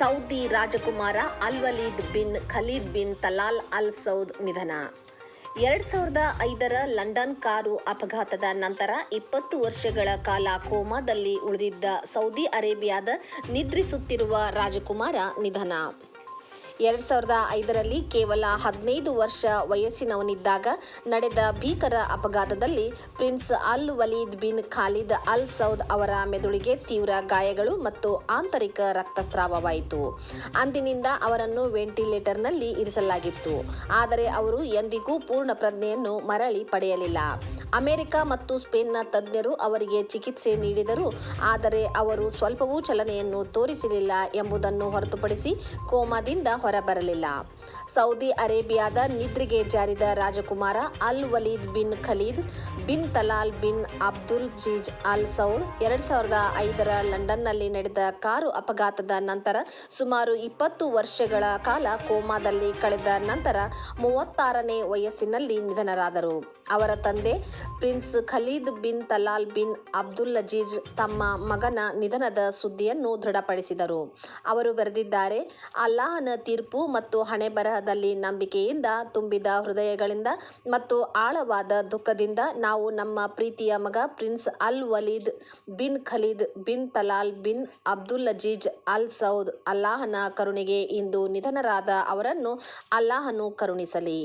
ರಾಜಕುಮಾರ Al Waleed bin Khalid bin Talal Al Saud ನಿಧನ. ಎರಡ್ ಸಾವಿರದ ಐದರ ಲಂಡನ್ ಕಾರು ಅಪಘಾತದ ನಂತರ ಇಪ್ಪತ್ತು ವರ್ಷಗಳ ಕಾಲ ಕೋಮಾದಲ್ಲಿ ಉಳಿದಿದ್ದ ಸೌದಿ ಅರೇಬಿಯಾದ ನಿದ್ರಿಸುತ್ತಿರುವ ರಾಜಕುಮಾರ ನಿಧನ. ಎರಡ್ ಸಾವಿರದ ಐದರಲ್ಲಿ ಕೇವಲ ಹದಿನೈದು ವರ್ಷ ವಯಸ್ಸಿನವನಿದ್ದಾಗ ನಡೆದ ಭೀಕರ ಅಪಘಾತದಲ್ಲಿ prince Al Waleed bin Khalid Al Saud ಅವರ ಮೆದುಳಿಗೆ ತೀವ್ರ ಗಾಯಗಳು ಮತ್ತು ಆಂತರಿಕ ರಕ್ತಸ್ರಾವವಾಯಿತು. ಅಂದಿನಿಂದ ಅವರನ್ನು ವೆಂಟಿಲೇಟರ್ನಲ್ಲಿ ಇರಿಸಲಾಗಿತ್ತು. ಆದರೆ ಅವರು ಎಂದಿಗೂ ಪೂರ್ಣ ಪ್ರಜ್ಞೆಯನ್ನು ಮರಳಿ ಪಡೆಯಲಿಲ್ಲ. ಅಮೆರಿಕ ಮತ್ತು ಸ್ಪೇನ್ನ ತಜ್ಞರು ಅವರಿಗೆ ಚಿಕಿತ್ಸೆ ನೀಡಿದರು, ಆದರೆ ಅವರು ಸ್ವಲ್ಪವೂ ಚಲನೆಯನ್ನು ತೋರಿಸಲಿಲ್ಲ ಎಂಬುದನ್ನು ಹೊರತುಪಡಿಸಿ ಕೋಮಾದಿಂದ ಹೊರಬರಲಿಲ್ಲ. ಸೌದಿ ಅರೇಬಿಯಾದ ನಿದ್ರೆಗೆ ಜಾರಿದ ರಾಜಕುಮಾರ Al Waleed bin Khalid bin Talal bin Abdul Aziz Al Saud ಎರಡ್ ಸಾವಿರದ ಐದರ ಲಂಡನ್ನಲ್ಲಿ ನಡೆದ ಕಾರು ಅಪಘಾತದ ನಂತರ ಸುಮಾರು ಇಪ್ಪತ್ತು ವರ್ಷಗಳ ಕಾಲ ಕೋಮಾದಲ್ಲಿ ಕಳೆದ ನಂತರ ಮೂವತ್ತಾರನೇ ವಯಸ್ಸಿನಲ್ಲಿ ನಿಧನರಾದರು. ಅವರ ತಂದೆ prince Khalid bin Talal bin Abdul Aziz ತಮ್ಮ ಮಗನ ನಿಧನದ ಸುದ್ದಿಯನ್ನು ದೃಢಪಡಿಸಿದರು. ಅವರು ಬರೆದಿದ್ದಾರೆ, ಅಲ್ಲಾಹನ ತೀರ್ಪು ಮತ್ತು ಹಣೆಬರಹದಲ್ಲಿ ನಂಬಿಕೆಯಿಂದ ತುಂಬಿದ ಹೃದಯಗಳಿಂದ ಮತ್ತು ಆಳವಾದ ದುಃಖದಿಂದ ನಾವು ನಮ್ಮ ಪ್ರೀತಿಯ ಮಗ prince Al Waleed bin Khalid bin Talal bin Abdul Aziz Al Saud, ಅಲ್ಲಾಹನ ಕರುಣೆಗೆ ಇಂದು ನಿಧನರಾದ ಅವರನ್ನು ಅಲ್ಲಾಹನು ಕರುಣಿಸಲಿ.